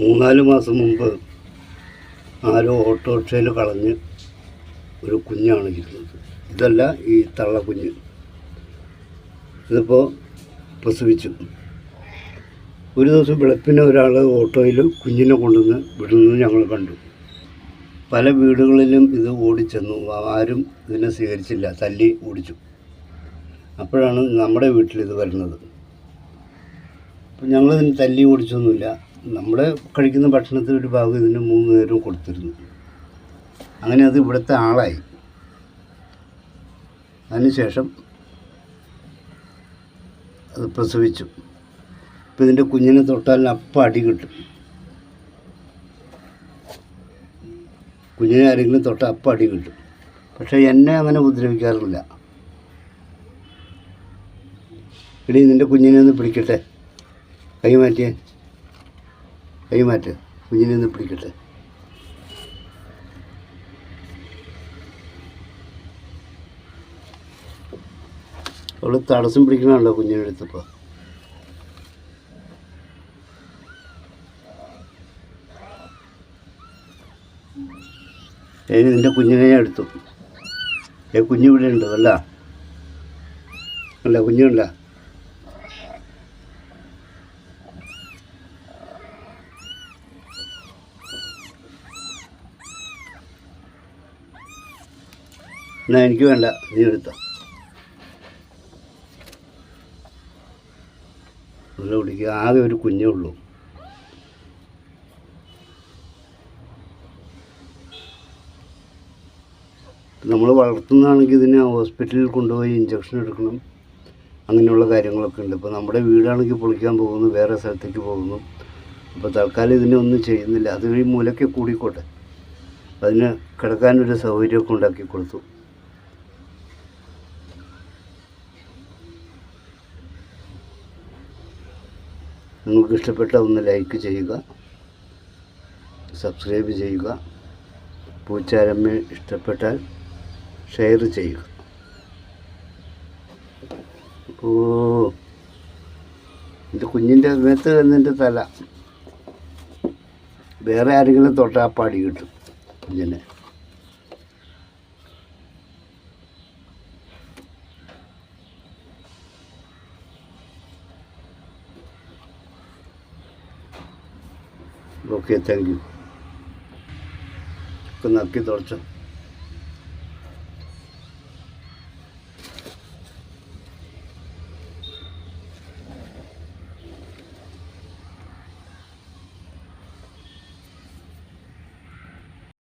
മൂന്നാൽ മാസം മുമ്പ് ആരോ ഓട്ടോറിക്ഷയിൽ കളഞ്ഞ് ഒരു കുഞ്ഞാണ് ഇരുന്നത് ഇതല്ല ഈ തള്ള കുഞ്ഞ്. ഇതിപ്പോൾ പ്രസവിച്ചു. ഒരു ദിവസം വെളുപ്പിന് ഒരാൾ ഓട്ടോയിൽ കുഞ്ഞിനെ കൊണ്ടുവന്ന് വിടുന്നത് ഞങ്ങൾ കണ്ടു. പല വീടുകളിലും ഇത് ഓടിച്ചെന്നു. ആരും ഇതിനെ സ്വീകരിച്ചില്ല തല്ലി ഓടിച്ചു. അപ്പോഴാണ് നമ്മുടെ വീട്ടിൽ ഇത് വരുന്നത്. അപ്പം ഞങ്ങളിതിന് തല്ലി ഓടിച്ചൊന്നുമില്ല. നമ്മുടെ കഴിക്കുന്ന ഭക്ഷണത്തിൽ ഒരു ഭാഗം ഇതിന് മൂന്ന് നേരവും കൊടുത്തിരുന്നു. അങ്ങനെ അത് ഇവിടുത്തെ ആളായി. അതിനുശേഷം അത് പ്രസവിച്ചു. ഇപ്പം ഇതിന്റെ കുഞ്ഞിനെ തൊട്ടാൽ അപ്പം അടി കിട്ടും. കുഞ്ഞിനെ ആരെങ്കിലും തൊട്ടാൽ അപ്പം അടി കിട്ടും. പക്ഷേ എന്നെ അങ്ങനെ ഉപദ്രവിക്കാറില്ല. എടി നിന്റെ കുഞ്ഞിനെ ഒന്ന് പിടിക്കട്ടെ? കൈ മാറ്റിയേ കൈ മാറ്റ് കുഞ്ഞിനെ ഒന്ന് പിടിക്കട്ടെ. അവൾ തടസ്സം പിടിക്കണമല്ലോ കുഞ്ഞിനെ എടുത്തപ്പോൾ നിന്റെ കുഞ്ഞിനെ ഞാൻ എടുത്തു. ഏ കുഞ്ഞു ഇവിടെ ഉണ്ട് അല്ല? അല്ല കുഞ്ഞുണ്ടല്ല എന്നാ എനിക്ക് വേണ്ട നീ എടുത്തോ. നല്ല കുടിക്കുക ആകെ ഒരു കുഞ്ഞേ ഉള്ളൂ. നമ്മൾ വളർത്തുന്നതാണെങ്കിൽ ഇതിനെ ഹോസ്പിറ്റലിൽ കൊണ്ടുപോയി ഇഞ്ചക്ഷൻ എടുക്കണം. അങ്ങനെയുള്ള കാര്യങ്ങളൊക്കെ ഉണ്ട്. ഇപ്പോൾ നമ്മുടെ വീടാണെങ്കിൽ പൊളിക്കാൻ പോകുന്നു വേറെ സ്ഥലത്തേക്ക് പോകുന്നു. അപ്പോൾ തൽക്കാലം ഇതിനെ ഒന്നും ചെയ്യുന്നില്ല. അത് ഈ മൂലയ്ക്ക് കൂടിക്കോട്ടെ. അതിന് കിടക്കാനൊരു സൗകര്യമൊക്കെ ഉണ്ടാക്കി കൊടുത്തു. നിങ്ങൾക്ക് ഇഷ്ടപ്പെട്ട ഒന്ന് ലൈക്ക് ചെയ്യുക സബ്സ്ക്രൈബ് ചെയ്യുക പൂച്ചാരമ്മ ഇഷ്ടപ്പെട്ടാൽ ഷെയർ ചെയ്യുക. ഓ എന്റെ കുഞ്ഞിന്റെ മേത്ത് എന്നതിന്റെ തല. വേറെ ആരെങ്കിലും തൊട്ടാ പാടി കിട്ടും കുഞ്ഞിനെ. ഓക്കെ താങ്ക് യു ഒക്കെ നക്കി തുടച്ചോ.